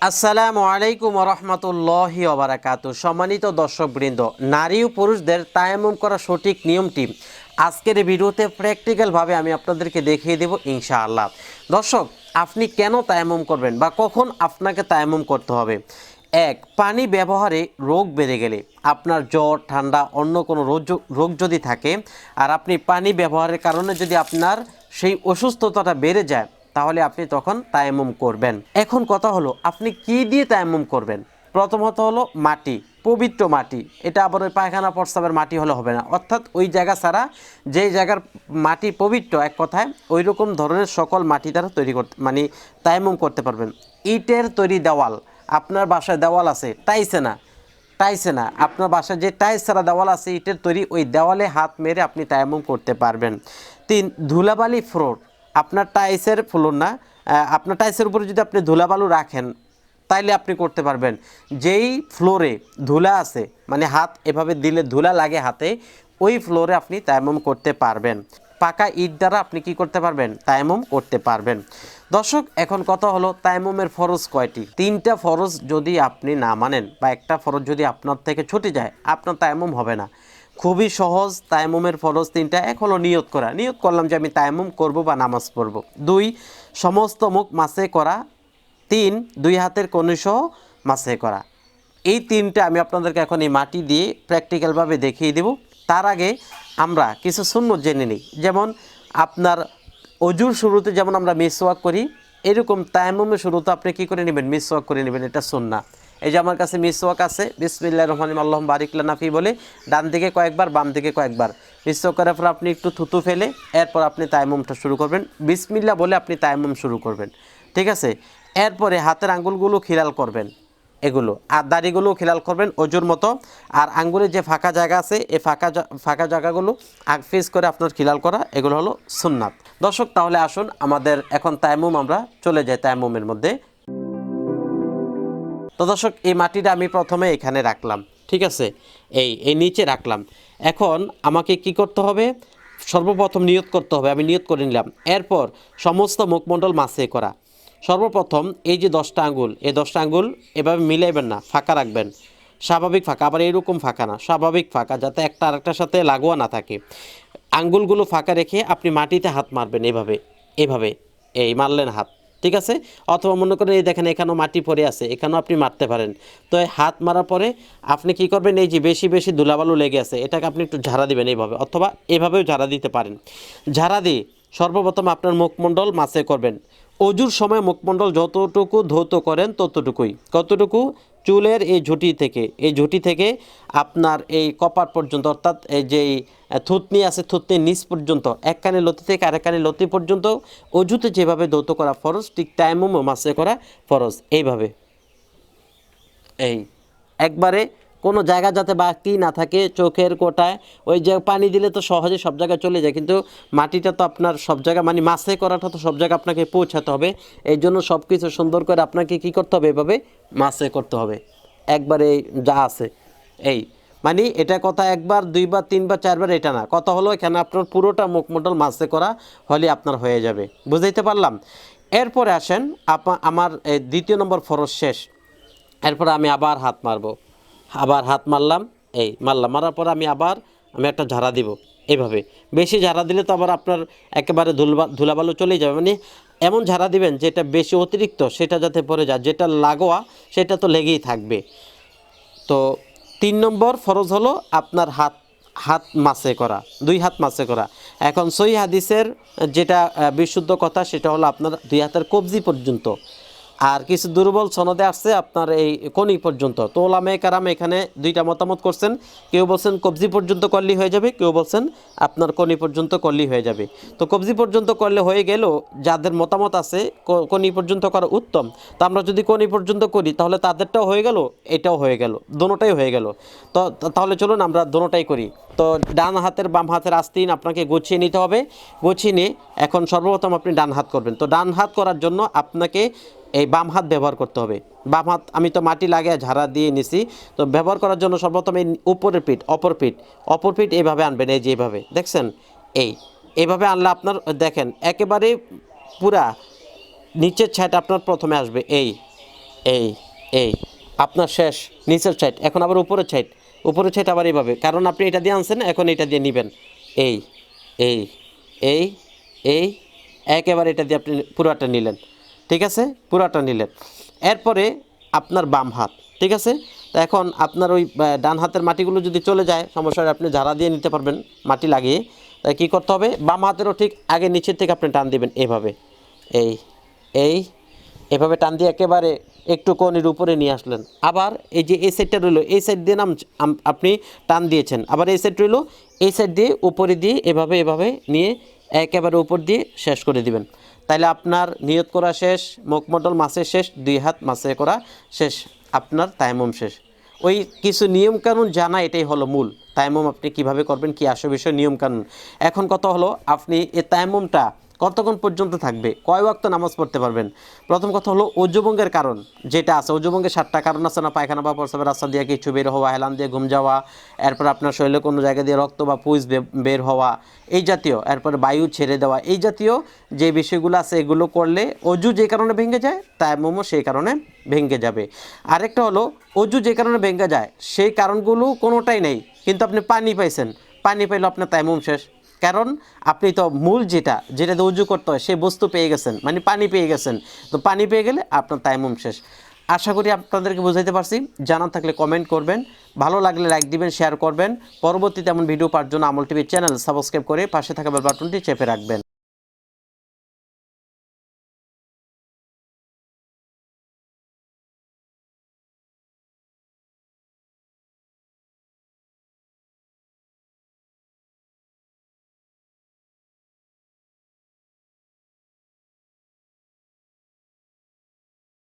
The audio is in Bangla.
আসসালামু আলাইকুম রহমতুল্লাহি ওবরাকাত। সম্মানিত দর্শকবৃন্দ, নারী ও পুরুষদের তায়াম্মুম করা সঠিক নিয়মটি আজকের ভিডিওতে প্র্যাকটিক্যালভাবে আমি আপনাদেরকে দেখিয়ে দেব ইনশাআল্লাহ। দর্শক, আপনি কেন তায়াম্মুম করবেন বা কখন আপনাকে তায়াম্মুম করতে হবে? এক, পানি ব্যবহারে রোগ বেড়ে গেলে আপনার জ্বর, ঠান্ডা, অন্য কোনো রোগ যদি থাকে, আর আপনি পানি ব্যবহারের কারণে যদি আপনার সেই অসুস্থতাটা বেড়ে যায় তাহলে আপনি তখন তায়াম্মুম করবেন। এখন কথা হলো, আপনি কি দিয়ে তায়াম্মুম করবেন? প্রথমত হলো মাটি, পবিত্র মাটি। এটা আবার ওই পায়খানা প্রস্তাবের মাটি হলে হবে না। অর্থাৎ ওই জায়গা ছাড়া যেই জায়গার মাটি পবিত্র, এক কথায় ওই রকম ধরনের সকল মাটি দ্বারা তৈরি করতে মানে তায়াম্মুম করতে পারবেন। ইটের তৈরি দেওয়াল, আপনার বাসায় দেওয়াল আছে টাইসে না টাইসে না। আপনার বাসায় যে টাইস ছাড়া দেওয়াল আছে, ইটের তৈরি ওই দেওয়ালে হাত মেরে আপনি তায়ামুম করতে পারবেন। তিন, ধুলাবালি ফ্লোর। আপনার টাইসের ফ্লোর না আপনার টাইসের উপরে যদি আপনি ধুলাবালু রাখেন, তাইলে আপনি করতে পারবেন। যেই ফ্লোরে ধুলা আছে মানে হাত এভাবে দিলে ধুলা লাগে হাতে, ওই ফ্লোরে আপনি তায়াম্মুম করতে পারবেন। পাকা ইট দ্বারা আপনি কি করতে পারবেন? তায়াম্মুম করতে পারবেন। দর্শক, এখন কথা হলো তায়াম্মুমের ফরজ কয়টি? তিনটা ফরজ যদি আপনি না মানেন বা একটা ফরজ যদি আপনার থেকে ছুটে যায়, আপনার তায়াম্মুম হবে না। খুবই সহজ তায়াম্মুমের ফরজ তিনটা, এক হলো নিয়ত করা। নিয়ত করলাম যে আমি তায়াম্মুম করব বা নামাজ পড়ব। দুই, সমস্ত মুখ মাসে করা। তিন, দুই হাতের কনিসহ মাসে করা। এই তিনটা আমি আপনাদেরকে এখন এই মাটি দিয়ে প্র্যাকটিক্যালভাবে দেখিয়ে দেব। তার আগে আমরা কিছু শূন্য জেনে নিই। যেমন আপনার অজুর শুরুতে যেমন আমরা মিসওয়াক করি, এরকম তায়াম্মুমের শুরুতে আপনি কী করে নেবেন? মিসওয়াক করে নেবেন, এটা সুন্না এই যে আমার কাছে মিসওয়াক আছে, বিসমিল্লাহ রহমান আল্লাহ বারিকলা নাফি বলে, ডান দিকে কয়েকবার, বাম দিকে কয়েকবার। মিসওয়াক করার পর আপনি একটু থুতু ফেলে, এরপর আপনি তায়াম্মুমটা শুরু করবেন। বিসমিল্লা বলে আপনি তায়াম্মুম শুরু করবেন। ঠিক আছে? এরপরে হাতের আঙ্গুলগুলো খিলাল করবেন। এগুলো। আর দাড়িগুলো খেলাল করবেন অজুর মতো। আর আঙ্গুলের যে ফাঁকা জায়গা আছে, এই ফাঁকা ফাঁকা জায়গাগুলো আগ ফেস করে আপনার খিলাল করা, এগুলো হলো সুন্নাত। দর্শক, তাহলে আসুন আমাদের এখন তাইমুম আমরা চলে যাই তাইমুমের মধ্যে। তো দর্শক, এই মাটিটা আমি প্রথমে এখানে রাখলাম, ঠিক আছে? এই এই নিচে রাখলাম। এখন আমাকে কি করতে হবে? সর্বপ্রথম নিয়ত করতে হবে, আমি নিয়ত করে নিলাম। এরপর সমস্ত মুখমণ্ডল মাসে করা। সর্বপ্রথম এই যে দশটা আঙ্গুল, এই দশটা আঙ্গুল এভাবে মিলাইবেন না, ফাঁকা রাখবেন। স্বাভাবিক ফাঁকা, আবার এরকম ফাঁকা না, স্বাভাবিক ফাঁকা, যাতে একটা আরেকটার সাথে লাগোয়া না থাকে। আঙ্গুলগুলো ফাঁকা রেখে আপনি মাটিতে হাত মারবেন এভাবে এভাবে, এই মারলেন হাত। ঠিক আছে? অথবা মনে করেন এই দেখেন এখানেও মাটি পড়ে আছে, এখানেও আপনি মারতে পারেন। তো এই হাত মারার পরে আপনি কি করবেন? এই যে বেশি বেশি ধুলাবালু লেগে আছে, এটাকে আপনি একটু ঝাড়া দিবেন এইভাবে, অথবা এভাবেও ঝাড়া দিতে পারেন। ঝাড়া দিয়ে সর্বপ্রথম আপনার মুখমণ্ডল মাছে করবেন। অজুর সময় মুখমণ্ডল যতটুকু ধৌত করেন ততটুকুই, কতটুকু? চুলের এই ঝুঁটি থেকে, এই ঝুঁটি থেকে আপনার এই কপার পর্যন্ত, অর্থাৎ এই যে থুতনি আছে, থুতনির নিচ পর্যন্ত এক কানে লতি থেকে আরেক কানে লতি পর্যন্ত অজুতে যেভাবে দৌত করা ফরজ, ঠিক টাইমও মাসে করা ফরজ। এইভাবে। এই, একবারে কোনো জায়গা যাতে বাকি না থাকে চোখের কোটায়, ওই যে পানি দিলে তো সহজে সব জায়গায় চলে যায়। কিন্তু মাটিটা তো আপনার সব জায়গা মানে মাছে করাটা তো সব জায়গায় আপনাকে পৌঁছাতে হবে। এই জন্য সব কিছু সুন্দর করে আপনাকে কি করতে হবে এভাবে? মাছে করতে হবে। একবারে যা আছে। এই মানে এটা কথা একবার, দুইবার, তিনবার, চারবার এটা না। কথা হলো এখানে আপনার পুরোটা মুখমণ্ডল মাছে করা হলে আপনার হয়ে যাবে। বুঝাইতে পারলাম? এরপরে আসেন আমার দ্বিতীয় নম্বর ফরজ শেষ। এরপর আমি আবার হাত মারবো। আবার হাত মারলাম, এই মারলাম। মারার পর আমি আবার, আমি একটা ঝাড়া দিব এইভাবে। বেশি ঝাড়া দিলে তো আবার আপনার একেবারে ধুলবা, ধুলাবালু চলেই যাবে। মানে এমন ঝাড়া দিবেন যেটা বেশি অতিরিক্ত, সেটা যাতে পড়ে যায়। যেটা লাগোয়া, সেটা তো লেগেই থাকবে। তো তিন নম্বর ফরজ হলো আপনার হাত হাত মাসে করা, দুই হাত মাসে করা। এখন সই হাদিসের যেটা বিশুদ্ধ কথা, সেটা হলো আপনার দুই হাতের কবজি পর্যন্ত। আর কিছু দুর্বল সনদে আসছে আপনার এই কনি পর্যন্ত। তো ওলামে কারাম এখানে দুইটা মতামত করছেন। কেউ বলছেন, কবজি পর্যন্ত করলি হয়ে যাবে। কেউ বলছেন, আপনার কনি পর্যন্ত করলি হয়ে যাবে। তো কবজি পর্যন্ত করলে হয়ে গেল, যাদের মতামত আছে কনি পর্যন্ত করা উত্তম। তো আমরা যদি কনি পর্যন্ত করি, তাহলে তাদেরটাও হয়ে গেল, এটাও হয়ে গেল, দোনোটাই হয়ে গেল। তো, তাহলে চলুন আমরা দোনোটাই করি। তো ডান হাতের বাম হাতের আস্তিন আপনাকে গুছিয়ে নিতে হবে। গুছিয়ে নিয়ে এখন সর্বপ্রথম আপনি ডান হাত করবেন। তো ডান হাত করার জন্য আপনাকে এই বাম হাত ব্যবহার করতে হবে। বাম হাত, আমি তো মাটি লাগিয়ে ঝাড়া দিয়ে নিছি। তো ব্যবহার করার জন্য সর্বপ্রথম এই উপরের পিঠ, অপর পিঠ অপর পিঠ এইভাবে আনবেন, এই যে এইভাবে দেখছেন? এই এইভাবে আনলে আপনার, দেখেন একেবারে পুরা নিচের ছাইটা আপনার প্রথমে আসবে। এই এই এই, আপনার শেষ, নিচের সাইড এখন আবার উপরের সাইড উপরের সাইড আবার এইভাবে কারণ আপনি এটা দিয়ে আনছেন, এখন এটা দিয়ে নেবেন। এই এই এই এই, একেবারে এটা দিয়ে আপনি পুরাটা নিলেন। ঠিক আছে? পুরাটা নিলেন এরপরে আপনার বাম হাত, ঠিক আছে? তো এখন আপনার ওই ডান হাতের মাটিগুলো যদি চলে যায়, সমস্যা আপনি ঝাড়া দিয়ে নিতে পারবেন মাটি লাগিয়ে। তাই কী করতে হবে? বাম হাতেরও ঠিক আগে নিচের থেকে আপনি টান দিবেন এভাবে। এই এই, এভাবে টান দিয়ে একেবারে একটু কনির উপরে নিয়ে আসলেন। আবার এই যে এই সাইডটা রইল, এই সাইড দিয়ে নাম আপনি টান দিয়েছেন। আবার এই সাইড রইল, এই সাইড দিয়ে উপরে দিয়ে এভাবে এভাবে নিয়ে একেবারে উপর দিয়ে শেষ করে দিবেন। তাইলে আপনার নিয়ত করা শেষ, মুখমণ্ডল মাসের শেষ, দুই হাত মাসে করা শেষ, আপনার তাইমম শেষ। ওই কিছু নিয়মকানুন জানা এটাই হলো মূল। তাইমম আপনি কীভাবে করবেন, কি আসো বিষয়, নিয়মকানুন। এখন কত হলো, আপনি এই তায়ামুমটা কতক্ষণ পর্যন্ত থাকবে? কয় ওয়াক্ত নামাজ পড়তে পারবেন? প্রথম কথা হলো অজুবঙ্গের কারণ। যেটা আছে অজুবঙ্গের সাতটা কারণ আছে না, পায়খানা বা প্রস্রাবের রাস্তা দিয়ে কিছু বের হওয়া, হেলান দিয়ে ঘুম যাওয়া, এরপর আপনার শরীরে কোনো জায়গা দিয়ে রক্ত বা পুজ বের হওয়া, এই জাতীয়, এরপর বায়ু ছেড়ে দেওয়া, এই জাতীয় যে বিষয়গুলো আছে, এগুলো করলে অজু যে কারণে ভেঙে যায় তাই মোমো সেই কারণে ভেঙে যাবে। আরেকটা হলো, অজু যে কারণে ভেঙে যায়, সেই কারণগুলো কোনোটাই নেই। কিন্তু আপনি পানি পাইছেন। পানি পাইলে আপনার তাইমুম শেষ। কারণ আপনি তো মূল যেটা যেটা উজু করতে হয়, সেই বস্তু পেয়ে গেছেন মানে পানি পেয়ে গেছেন। তো পানি পেয়ে গেলে আপনার তাইমুম শেষ। আশা করি আপনাদেরকে বুঝাইতে পারছি। জানা থাকলে কমেন্ট করবেন। ভালো লাগলে লাইক দিবেন শেয়ার করবেন। পরবর্তীতে এমন ভিডিও পাওয়ার জন্য আমল টিভির চ্যানেল সাবস্ক্রাইব করে পাশে থাকা বেল বাটনটি চেপে রাখবেন।